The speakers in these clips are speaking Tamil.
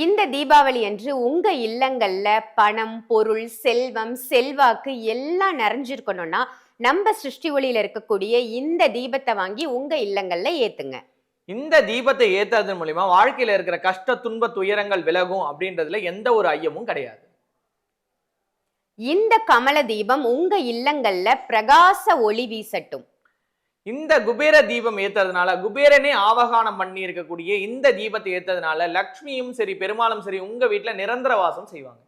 இந்த தீபாவளி அன்று உங்க இல்லங்கள்ல பணம் பொருள் செல்வம் செல்வாக்கு எல்லாம் நிறைஞ்சிருக்கணும்னா நம்ம சிருஷ்டி ஒளியில இருக்கக்கூடிய இந்த தீபத்தை வாங்கி உங்க இல்லங்கள்ல ஏத்துங்க. இந்த தீபத்தை ஏத்துறது மூலியமா வாழ்க்கையில இருக்கிற கஷ்ட துன்ப துயரங்கள் விலகும் அப்படின்றதுல எந்த ஒரு ஐயமும் கிடையாது. இந்த கமல தீபம் உங்க இல்லங்கள்ல பிரகாச ஒளி வீசட்டும். இந்த குபேர தீபம் ஏற்றுறதுனால குபேரனே ஆவகானம் பண்ணி இருக்கக்கூடிய இந்த தீபத்தை ஏற்றதுனால லக்ஷ்மியும் சரி பெருமாளும் சரி உங்க வீட்டில் நிரந்தர வாசம் செய்வாங்க.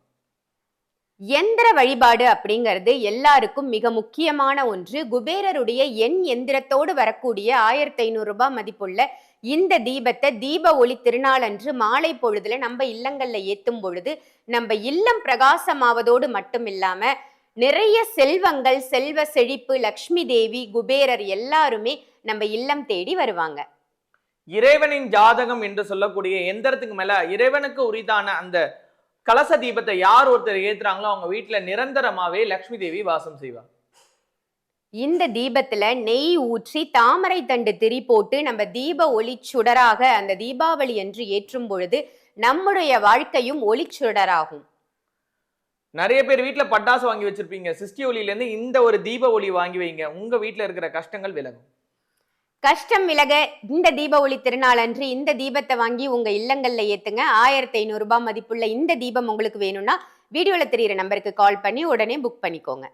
எந்திர வழிபாடு அப்படிங்கிறது எல்லாருக்கும் மிக முக்கியமான ஒன்று. குபேரருடைய எண் எந்திரத்தோடு வரக்கூடிய ஆயிரத்தி ஐநூறு ரூபாய் மதிப்புள்ள இந்த தீபத்தை தீப ஒளி திருநாள் அன்று மாலை பொழுதுல நம்ம இல்லங்கள்ல ஏத்தும் பொழுது நம்ம இல்லம் பிரகாசமாவதோடு மட்டும் இல்லாம நிறைய செல்வங்கள் செல்வ செழிப்பு லக்ஷ்மி தேவி குபேரர் எல்லாருமே நம்ம இல்லம் தேடி வருவாங்க. இறைவனின் ஜாதகம் என்று சொல்லக்கூடிய எந்திரத்துக்கு மேல இறைவனுக்கு உரிதான அந்த கலச தீபத்தை யார் ஒருத்தர் ஏத்துறாங்களோ அவங்க வீட்டுல நிரந்தரமாவே லக்ஷ்மி தேவி வாசம் செய்வாங்க இந்த தீபத்துல நெய் ஊற்றி தாமரை தண்டு திரி போட்டு நம்ம தீப ஒளி சுடராக அந்த தீபாவளி அன்று ஏற்றும் பொழுது நம்முடைய வாழ்க்கையும் ஒளிச்சுடராகும் நிறைய பேர் வீட்டில் பட்டாசு வாங்கி வச்சிருப்பீங்க. சிஸ்டி ஒளியிலேருந்து இந்த ஒரு தீப ஒளி வாங்கி வைங்க. உங்கள் வீட்டில் இருக்கிற கஷ்டங்கள் விலகும். கஷ்டம் விலக இந்த தீப ஒளி திருநாளன்று இந்த தீபத்தை வாங்கி உங்கள் இல்லங்களில் ஏற்றுங்க ஆயிரத்தி ஐநூறுரூபா மதிப்புள்ள இந்த தீபம் உங்களுக்கு வேணும்னா வீடியோவில் தெரியிற நம்பருக்கு கால் பண்ணி உடனே புக் பண்ணிக்கோங்க.